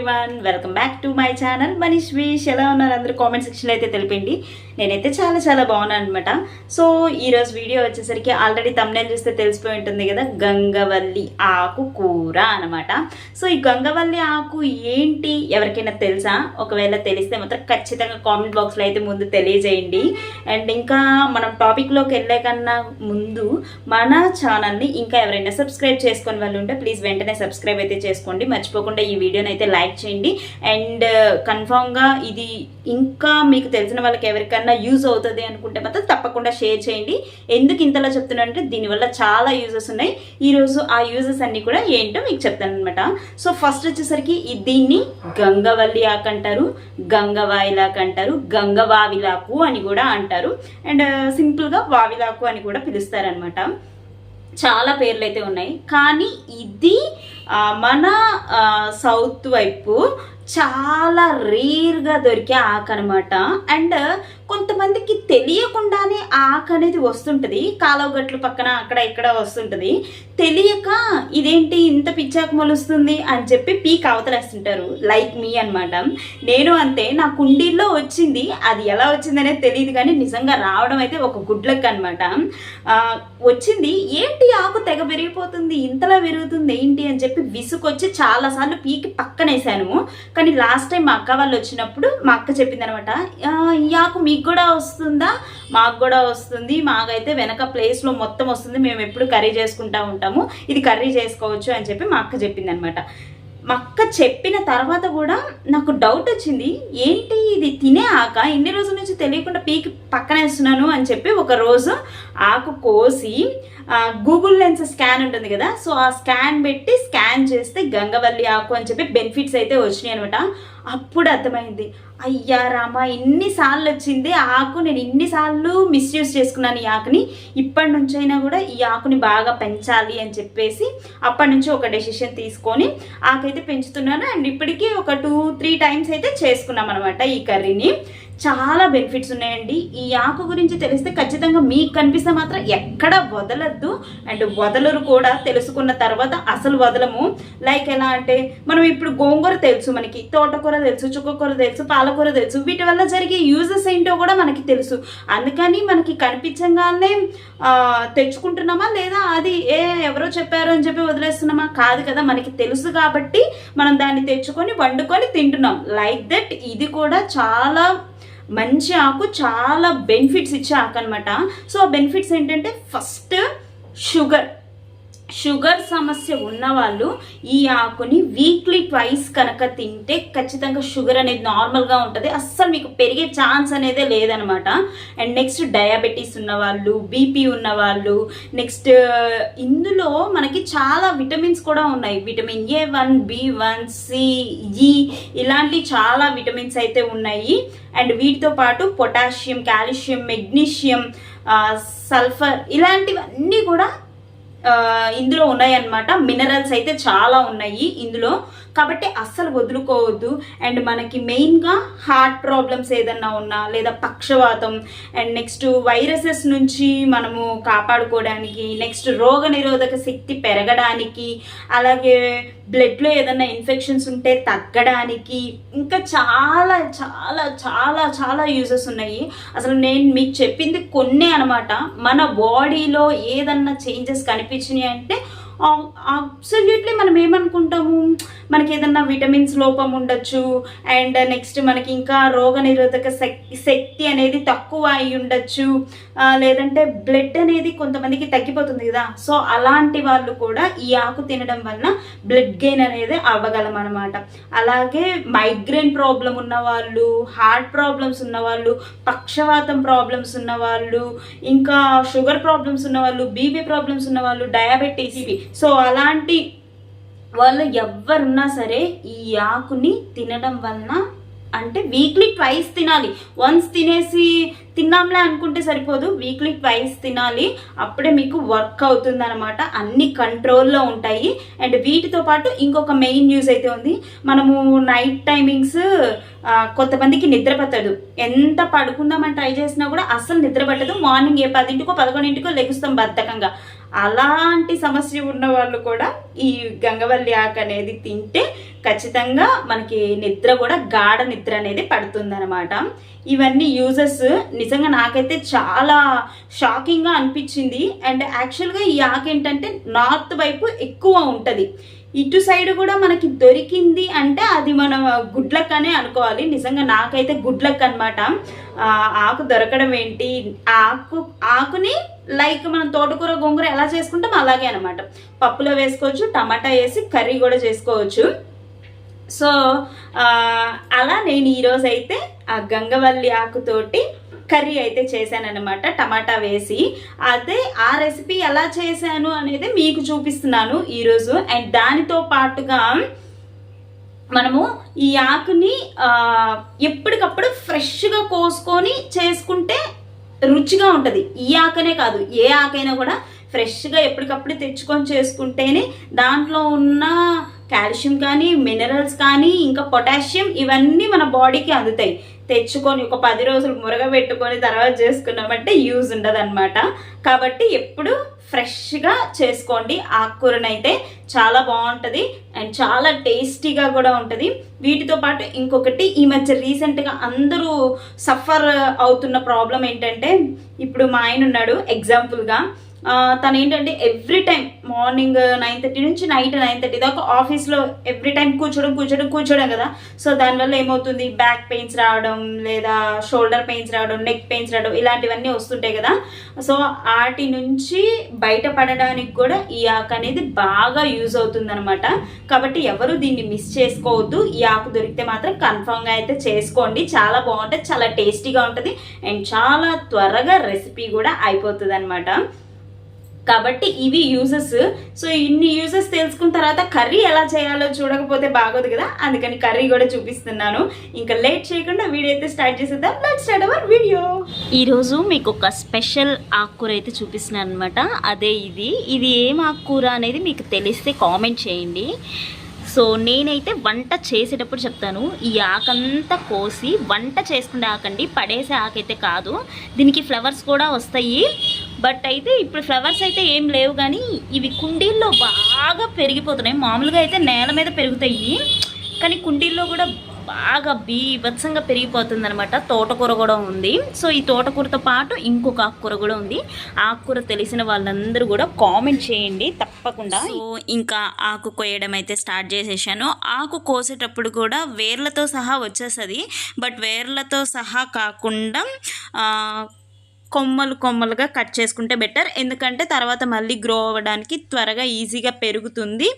One everyone welcome back to my channel Manish Vish ఎలా ఉన్నారు. అందరూ కామెంట్ సెక్షన్లో అయితే తెలిపండి. నేనైతే చాలా చాలా బాగున్నాను అనమాట సో ఈరోజు వీడియో వచ్చేసరికి ఆల్రెడీ తమ్నేల్ చూస్తే తెలిసిపోయి ఉంటుంది కదా గంగవల్లి ఆకు కూర అనమాట సో ఈ గంగవల్లి ఆకు ఏంటి? ఎవరికైనా తెలుసా? ఒకవేళ తెలిస్తే మాత్రం ఖచ్చితంగా కామెంట్ బాక్స్లో అయితే ముందు తెలియజేయండి. అండ్ ఇంకా మనం టాపిక్లోకి వెళ్ళే కన్నా ముందు మన ఛానల్ని ఇంకా ఎవరైనా సబ్స్క్రైబ్ చేసుకొని వాళ్ళు ఉంటే ప్లీజ్ వెంటనే సబ్స్క్రైబ్ అయితే చేసుకోండి. మర్చిపోకుండా ఈ వీడియోని అయితే లైక్ చేయండి. అండ్ uh, కన్ఫామ్గా ఇది ఇంకా మీకు తెలిసిన వాళ్ళకి ఎవరికన్నా యూజ్ అవుతుంది అనుకుంటే మాత్రం తప్పకుండా షేర్ చేయండి. ఎందుకు ఇంతలా చెప్తున్నా అంటే దీనివల్ల చాలా యూజెస్ ఉన్నాయి. ఈరోజు ఆ యూజెస్ అన్నీ కూడా ఏంటో మీకు చెప్తాను అనమాట సో ఫస్ట్ వచ్చేసరికి దీన్ని గంగవల్లి ఆకు అంటారు. గంగవాయిలాకు అంటారు. గంగవావిలాకు అని కూడా అంటారు. అండ్ uh, సింపుల్గా వావిలాకు అని కూడా పిలుస్తారనమాట చాలా పేర్లు అయితే ఉన్నాయి. కానీ ఇది మన సౌత్ వైపు చాలా రేర్గా దొరికే ఆకు అనమాట అండ్ కొంతమందికి తెలియకుండానే ఆక ఆకు అనేది వస్తుంటుంది. కాలువగట్లు పక్కన అక్కడ ఇక్కడ వస్తుంటుంది. తెలియక ఇదేంటి ఇంత పిచ్చాకు మొలుస్తుంది అని చెప్పి పీక్ అవతలేస్తుంటారు. లైక్ మీ అన్నమాట. నేను అంతే నా కుండీల్లో వచ్చింది. అది ఎలా వచ్చిందనేది తెలియదు కానీ నిజంగా రావడం అయితే ఒక గుడ్ లక్ అనమాట వచ్చింది. ఏంటి ఆకు తెగ పెరిగిపోతుంది ఇంతలా పెరుగుతుంది ఏంటి అని చెప్పి విసుకొచ్చి చాలాసార్లు పీకి పక్కనేసాను. కానీ లాస్ట్ టైం మా అక్క వాళ్ళు వచ్చినప్పుడు మా అక్క చెప్పింది అనమాట ఈ ఆకు మీకు కూడా వస్తుందా? మాకు కూడా వస్తుంది. మాకైతే వెనక ప్లేస్లో మొత్తం వస్తుంది. మేము ఎప్పుడు కర్రీ చేసుకుంటా ఉంటాము. ఇది కర్రీ చేసుకోవచ్చు అని చెప్పి మా అక్క చెప్పింది అనమాట మా అక్క చెప్పిన తర్వాత కూడా నాకు డౌట్ వచ్చింది. ఏంటి ఇది తినే ఆక? ఇన్ని రోజుల నుంచి తెలియకుండా పీకి పక్కనేస్తున్నాను అని చెప్పి ఒక రోజు ఆకు కోసి గూగుల్ లెన్స్ స్కాన్ ఉంటుంది కదా? సో ఆ స్కాన్ పెట్టి స్కాన్ చేస్తే గంగవల్లి ఆకు అని చెప్పి బెనిఫిట్స్ అయితే వచ్చినాయి అనమాట అప్పుడు అర్థమైంది. అయ్యా రామా ఇన్నిసార్లు వచ్చింది? ఆకు నేను ఇన్నిసార్లు మిస్యూజ్ చేసుకున్నాను ఈ ఆకుని. ఇప్పటి నుంచైనా కూడా ఈ ఆకుని బాగా పెంచాలి అని చెప్పేసి అప్పటి నుంచి ఒక డెసిషన్ తీసుకొని ఆకైతే పెంచుతున్నాను. అండ్ ఇప్పటికీ ఒక టూ త్రీ టైమ్స్ అయితే చేసుకున్నాం అనమాట ఈ కర్రీని. చాలా బెనిఫిట్స్ ఉన్నాయండి. ఈ ఆకు గురించి తెలిస్తే ఖచ్చితంగా మీకు కనిపిస్తే మాత్రం ఎక్కడ వదలద్దు. అండ్ వదలరు కూడా తెలుసుకున్న తర్వాత అసలు వదలము. లైక్ ఎలా అంటే మనం ఇప్పుడు గోంగూర తెలుసు మనకి తోటకూర తెలుసు చుక్కకూర తెలుసు పాలకూర తెలుసు. వీటి వల్ల జరిగే యూజెస్ ఏంటో కూడా మనకి తెలుసు. అందుకని మనకి కనిపించగానే తెచ్చుకుంటున్నామా లేదా అది ఏ ఎవరో చెప్పారు అని చెప్పి వదిలేస్తున్నామా? కాదు కదా మనకి తెలుసు కాబట్టి మనం దాన్ని తెచ్చుకొని వండుకొని తింటున్నాం. లైక్ దట్ ఇది కూడా చాలా మంచి ఆకు చాలా బెనిఫిట్స్ ఇచ్చే ఆకు అనమాట సో ఆ బెనిఫిట్స్ ఏంటంటే ఫస్ట్ షుగర్ షుగర్ సమస్య ఉన్నవాళ్ళు ఈ ఆకుని వీక్లీ ట్వైస్ కనుక తింటే ఖచ్చితంగా షుగర్ అనేది నార్మల్గా ఉంటుంది. అస్సలు మీకు పెరిగే ఛాన్స్ అనేదే లేదనమాట. అండ్ నెక్స్ట్ డయాబెటీస్ ఉన్నవాళ్ళు బీపీ ఉన్నవాళ్ళు నెక్స్ట్ ఇందులో మనకి చాలా విటమిన్స్ కూడా ఉన్నాయి. Vitamin A one B one C E ఇలాంటి చాలా విటమిన్స్ అయితే ఉన్నాయి. అండ్ వీటితో పాటు పొటాషియం కాల్షియం మెగ్నీషియం సల్ఫర్ ఇలాంటివన్నీ కూడా ఇందులో ఉన్నాయన్నమాట. మినరల్స్ అయితే చాలా ఉన్నాయి ఇందులో. కాబట్టి అస్సలు వదులుకోవద్దు. అండ్ మనకి మెయిన్గా హార్ట్ ప్రాబ్లమ్స్ ఏదన్నా ఉన్నా లేదా పక్షవాతం అండ్ నెక్స్ట్ వైరసెస్ నుంచి మనము కాపాడుకోవడానికి నెక్స్ట్ రోగ నిరోధక శక్తి పెరగడానికి అలాగే బ్లడ్లో ఏదైనా ఇన్ఫెక్షన్స్ ఉంటే తగ్గడానికి ఇంకా చాలా చాలా చాలా చాలా యూజెస్ ఉన్నాయి. అసలు నేను మీకు చెప్పింది కొన్నే అనమాట. మన బాడీలో ఏదన్నా చేంజెస్ కనిపించినాయి అంటే అబ్సల్యూట్లీ మనం ఏమనుకుంటాము? మనకి ఏదన్నా విటమిన్స్ లోపం ఉండొచ్చు. అండ్ నెక్స్ట్ మనకి ఇంకా రోగ నిరోధక శక్తి అనేది తక్కువ అయి ఉండొచ్చు. లేదంటే బ్లడ్ అనేది కొంతమందికి తగ్గిపోతుంది కదా. సో అలాంటి వాళ్ళు కూడా ఈ ఆకు తినడం వలన బ్లడ్ గెయిన్ అనేది అవ్వగలం అనమాట అలాగే మైగ్రేన్ ప్రాబ్లం ఉన్న వాళ్ళు హార్ట్ ప్రాబ్లమ్స్ ఉన్న వాళ్ళు పక్షవాతం ప్రాబ్లమ్స్ ఉన్న వాళ్ళు ఇంకా షుగర్ ప్రాబ్లమ్స్ ఉన్న వాళ్ళు బీపీ ప్రాబ్లమ్స్ ఉన్న వాళ్ళు డయాబెటీస్ ఇవి సో అలాంటి వాళ్ళు ఎవరున్నా సరే ఈ ఆకుని తినడం వలన అంటే వీక్లీ ట్వైస్ తినాలి. వన్స్ తినేసి తిన్నాంలే అనుకుంటే సరిపోదు. వీక్లీ ట్వైస్ తినాలి. అప్పుడే మీకు వర్క్ అవుతుంది అనమాట అన్ని కంట్రోల్లో ఉంటాయి. అండ్ వీటితో పాటు ఇంకొక మెయిన్ న్యూస్ అయితే ఉంది. మనము నైట్ టైమింగ్స్ కొంతమందికి నిద్ర పట్టదు. ఎంత పడుకుందామని ట్రై చేసినా కూడా అస్సలు నిద్ర పట్టదు. మార్నింగ్ ఏ పదింటికో పదకొండింటికో లెగుస్తాం బద్ధకంగా. అలాంటి సమస్య ఉన్న వాళ్ళు కూడా ఈ గంగవల్లి ఆకు అనేది తింటే ఖచ్చితంగా మనకి నిద్ర కూడా గాఢ నిద్ర అనేది పడుతుందనమాట ఇవన్నీ యూజెస్ నిజంగా నాకైతే చాలా షాకింగ్గా అనిపించింది. అండ్ యాక్చువల్గా ఈ ఆకు ఏంటంటే నార్త్ వైపు ఎక్కువ ఉంటుంది. ఇటు సైడ్ కూడా మనకి దొరికింది అంటే అది మన గుడ్లక్ అనే అనుకోవాలి. నిజంగా నాకైతే గుడ్లక్ అనమాట ఆకు దొరకడం ఏంటి? ఆకు ఆకుని లైక్ మనం తోటకూర గోంగూర ఎలా చేసుకుంటాం అలాగే అనమాట పప్పులో వేసుకోవచ్చు టమాటా వేసి కర్రీ కూడా చేసుకోవచ్చు. సో అలా నేను ఈరోజు అయితే ఆ గంగవల్లి ఆకుతోటి కర్రీ అయితే చేశానమాట టమాటా వేసి. అదే ఆ రెసిపీ ఎలా చేశాను అనేది మీకు చూపిస్తున్నాను ఈరోజు అండ్ దానితో పాటుగా మనము ఈ ఆకుని ఎప్పటికప్పుడు ఫ్రెష్గా కోసుకొని చేసుకుంటే రుచిగా ఉంటుంది. ఈ ఆకనే కాదు ఏ ఆకైనా కూడా ఫ్రెష్గా ఎప్పటికప్పుడు తెచ్చుకొని చేసుకుంటేనే దాంట్లో ఉన్న కాల్షియం కానీ మినరల్స్ కానీ ఇంకా పొటాషియం ఇవన్నీ మన బాడీకి అందుతాయి. తెచ్చుకొని ఒక పది రోజులు మురగ పెట్టుకొని తర్వాత చేసుకున్నామంటే యూజ్ ఉండదు కాబట్టి ఎప్పుడు ఫ్రెష్గా చేసుకోండి. ఆకుకూరనైతే చాలా బాగుంటుంది. అండ్ చాలా టేస్టీగా కూడా ఉంటుంది. వీటితో పాటు ఇంకొకటి ఈ మధ్య రీసెంట్గా అందరూ సఫర్ అవుతున్న ప్రాబ్లం ఏంటంటే ఇప్పుడు మా ఆయన ఉన్నాడు ఎగ్జాంపుల్గా తను ఏంటంటే every time morning nine thirty నుంచి నైట్ నైన్ థర్టీ దాకా ఆఫీస్లో ఎవ్రీ టైం కూర్చోడం కూర్చోడం కూర్చోడం కదా. సో దానివల్ల ఏమవుతుంది? బ్యాక్ పెయిన్స్ రావడం లేదా షోల్డర్ పెయిన్స్ రావడం నెక్ పెయిన్స్ రావడం ఇలాంటివన్నీ వస్తుంటాయి కదా. సో వాటి నుంచి బయటపడడానికి కూడా ఈ ఆకు అనేది బాగా యూజ్ అవుతుందనమాట కాబట్టి ఎవరు దీన్ని మిస్ చేసుకోవద్దు. ఈ ఆకు దొరికితే మాత్రం కన్ఫామ్గా అయితే చేసుకోండి. చాలా బాగుంటుంది చాలా టేస్టీగా ఉంటుంది. అండ్ చాలా త్వరగా రెసిపీ కూడా అయిపోతుంది అనమాట కాబట్టి ఇవి యూజెస్ సో ఇన్ని యూజెస్ తెలుసుకున్న తర్వాత కర్రీ ఎలా చేయాలో చూడకపోతే బాగోదు కదా? అందుకని కర్రీ కూడా చూపిస్తున్నాను. ఇంకా లేట్ చేయకుండా వీడియో అయితే స్టార్ట్ చేసేద్దాం. లెట్ స్టార్ట్ అవర్ వీడియో ఈరోజు మీకు ఒక స్పెషల్ ఆకుకూర అయితే చూపిస్తున్నాను అనమాట అదే ఇది. ఇది ఏం ఆకుకూర అనేది మీకు తెలిస్తే కామెంట్ చేయండి. సో నేనైతే వంట చేసేటప్పుడు చెప్తాను. ఈ ఆకంతా కోసి వంట చేసుకునే ఆకండి. పడేసే ఆకైతే కాదు. దీనికి ఫ్లవర్స్ కూడా వస్తాయి. బట్ అయితే ఇప్పుడు ఫ్లవర్స్ అయితే ఏం లేవు కానీ ఇవి కుండీల్లో బాగా పెరిగిపోతున్నాయి. మామూలుగా అయితే నేల మీద పెరుగుతాయి. కానీ కుండీల్లో కూడా బాగా బీభత్సంగా పెరిగిపోతుంది అనమాట తోటకూర కూడా ఉంది. సో ఈ తోటకూరతో పాటు ఇంకొక ఆకుకూర కూడా ఉంది. ఆకుకూర తెలిసిన వాళ్ళందరూ కూడా కామెంట్ చేయండి తప్పకుండా. సో ఇంకా ఆకు కోయడం అయితే స్టార్ట్ చేసేసాను. ఆకు కోసేటప్పుడు కూడా వేర్లతో సహా వచ్చేస్తుంది. బట్ వేర్లతో సహా కాకుండా కొమ్మలు కొమ్మలుగా కట్ చేసుకుంటే బెటర్. ఎందుకంటే తర్వాత మళ్ళీ గ్రో అవ్వడానికి త్వరగా ఈజీగా పెరుగుతుంది.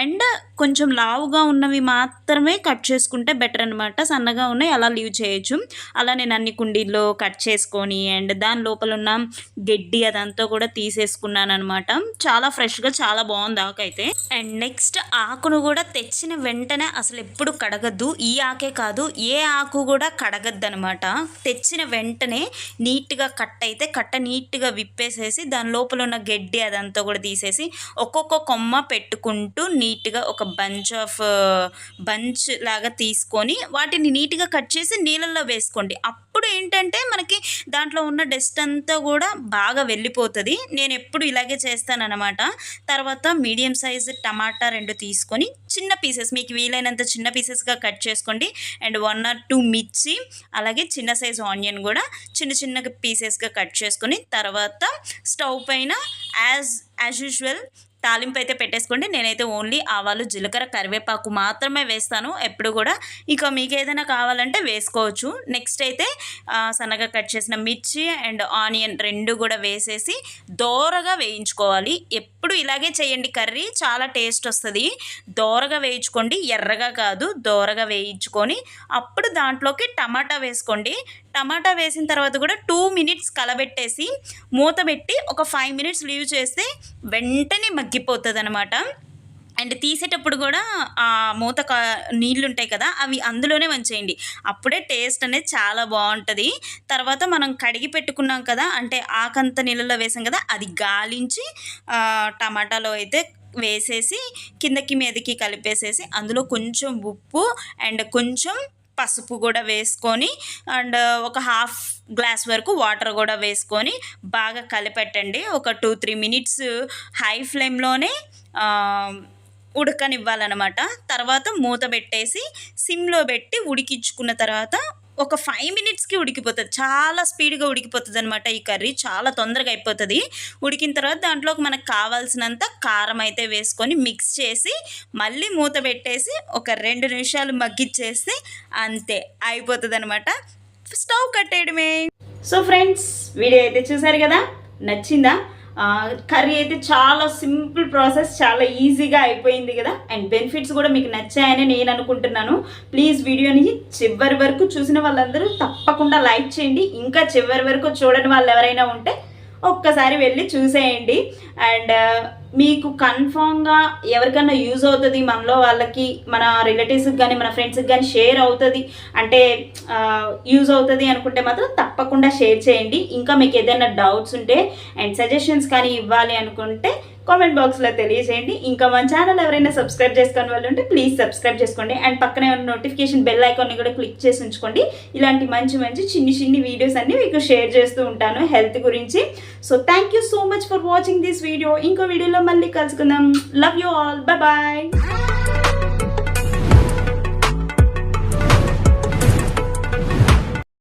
అండ్ కొంచెం లావుగా ఉన్నవి మాత్రమే కట్ చేసుకుంటే బెటర్ అనమాట సన్నగా ఉన్నాయి అలా లీవ్ చేయొచ్చు. అలా నేను అన్ని కుండీల్లో కట్ చేసుకొని అండ్ దాని లోపల ఉన్న గడ్డి అదంతా కూడా తీసేసుకున్నాను అనమాట చాలా ఫ్రెష్గా చాలా బాగుంది ఆకైతే. అండ్ నెక్స్ట్ ఆకును కూడా తెచ్చిన వెంటనే అసలు ఎప్పుడు కడగద్దు. ఈ ఆకే కాదు ఏ ఆకు కూడా కడగద్దు అనమాట తెచ్చిన వెంటనే నీట్గా కట్ అయితే కట్ట నీట్గా విప్పేసేసి దాని లోపల ఉన్న గడ్డి అదంతా కూడా తీసేసి ఒక్కొక్క కొమ్మ పెట్టుకుంటూ నీట్గా ఒక బంచ్ ఆఫ్ బంచ్ లాగా తీసుకొని వాటిని నీట్గా కట్ చేసి నీళ్ళల్లో వేసుకోండి. అప్పుడు అప్పుడు ఏంటంటే మనకి దాంట్లో ఉన్న డస్ట్ అంతా కూడా బాగా వెళ్ళిపోతుంది. నేను ఎప్పుడు ఇలాగే చేస్తానన్నమాట. తర్వాత మీడియం సైజ్ టమాటా రెండు తీసుకొని చిన్న పీసెస్ మీకు వీలైనంత చిన్న పీసెస్గా కట్ చేసుకోండి. అండ్ వన్ ఆర్ టూ మిర్చి అలాగే చిన్న సైజ్ ఆనియన్ కూడా చిన్న చిన్న పీసెస్గా కట్ చేసుకొని తర్వాత స్టవ్ పైన యాజ్ యాజ్ యూజువల్ తాలింపు అయితే పెట్టేసుకోండి. నేనైతే ఓన్లీ ఆవాలు జీలకర్ర కరివేపాకు మాత్రమే వేస్తాను. ఎప్పుడు కూడా ఇక మీకు ఏదైనా కావాలంటే వేసుకోవచ్చు. నెక్స్ట్ అయితే సన్నగా కట్ చేసిన మిర్చి అండ్ ఆనియన్ రెండు కూడా వేసేసి దోరగా వేయించుకోవాలి. ఎప్పుడు ఇలాగే చేయండి. కర్రీ చాలా టేస్ట్ వస్తుంది. దోరగా వేయించుకోండి. ఎర్రగా కాదు. దోరగా వేయించుకొని అప్పుడు దాంట్లోకి టమాటా వేసుకోండి. టమాటా వేసిన తర్వాత కూడా టూ మినిట్స్ కలబెట్టేసి మూత పెట్టి ఒక ఫైవ్ మినిట్స్ లీవ్ చేస్తే వెంటనే మగ్గిపోతుంది అనమాట అండ్ తీసేటప్పుడు కూడా ఆ మూత కా నీళ్ళు ఉంటాయి కదా అవి అందులోనే వంచేయండి. అప్పుడే టేస్ట్ అనేది చాలా బాగుంటుంది. తర్వాత మనం కడిగి పెట్టుకున్నాం కదా అంటే ఆకంత నీళ్ళలో వేసాం కదా అది గాలించి టమాటాలో అయితే వేసేసి కిందకి మీదకి కలిపేసేసి అందులో కొంచెం ఉప్పు అండ్ కొంచెం పసుపు కూడా వేసుకొని అండ్ ఒక హాఫ్ గ్లాస్ వరకు వాటర్ కూడా వేసుకొని బాగా కలిపెట్టండి. ఒక టూ త్రీ మినిట్స్ హై ఫ్లేమ్లోనే ఉడకనివ్వాలన్నమాట. తర్వాత మూత పెట్టేసి సిమ్లో పెట్టి ఉడికించుకున్న తర్వాత ఒక ఫైవ్ మినిట్స్కి ఉడికిపోతుంది. చాలా స్పీడ్గా ఉడికిపోతుంది అనమాట ఈ కర్రీ. చాలా తొందరగా అయిపోతుంది. ఉడికిన తర్వాత దాంట్లోకి మనకు కావాల్సినంత కారం అయితే వేసుకొని మిక్స్ చేసి మళ్ళీ మూత పెట్టేసి ఒక రెండు నిమిషాలు మగ్గిచ్చేసి అంతే అయిపోతుంది అనమాట స్టవ్ కట్టేయడమే. సో ఫ్రెండ్స్ వీడియో అయితే చూసారు కదా? నచ్చిందా? కర్రీ అయితే చాలా సింపుల్ ప్రాసెస్ చాలా ఈజీగా అయిపోయింది కదా. అండ్ బెనిఫిట్స్ కూడా మీకు నచ్చాయని నేను అనుకుంటున్నాను. ప్లీజ్ వీడియోని చివరి వరకు చూసిన వాళ్ళందరూ తప్పకుండా లైక్ చేయండి. ఇంకా చివరి వరకు చూడని వాళ్ళు ఎవరైనా ఉంటే ఒక్కసారి వెళ్ళి చూసేయండి. అండ్ మీకు కన్ఫామ్గా ఎవరికైనా యూజ్ అవుతుంది మనలో వాళ్ళకి మన రిలేటివ్స్కి కానీ మన ఫ్రెండ్స్కి కానీ షేర్ అవుతుంది. అంటే యూజ్ అవుతుంది అనుకుంటే మాత్రం తప్పకుండా షేర్ చేయండి. ఇంకా మీకు ఏదైనా డౌట్స్ ఉంటే అండ్ సజెషన్స్ కానీ ఇవ్వాలి అనుకుంటే కామెంట్ బాక్స్లో తెలియజేయండి. ఇంకా మన ఛానల్ ఎవరైనా సబ్స్క్రైబ్ చేసుకుని వాళ్ళు ఉంటే ప్లీజ్ సబ్స్క్రైబ్ చేసుకోండి. అండ్ పక్కనే ఉన్న నోటిఫికేషన్ బెల్ ఐకాన్ని కూడా క్లిక్ చేసి ఉంచుకోండి. ఇలాంటి మంచి మంచి చిన్ని చిన్ని వీడియోస్ అన్ని మీకు షేర్ చేస్తూ ఉంటాను హెల్త్ గురించి. So thank you so much for watching this video ఇంకో వీడియోలో మళ్ళీ కలుసుకుందాం. Love you all bye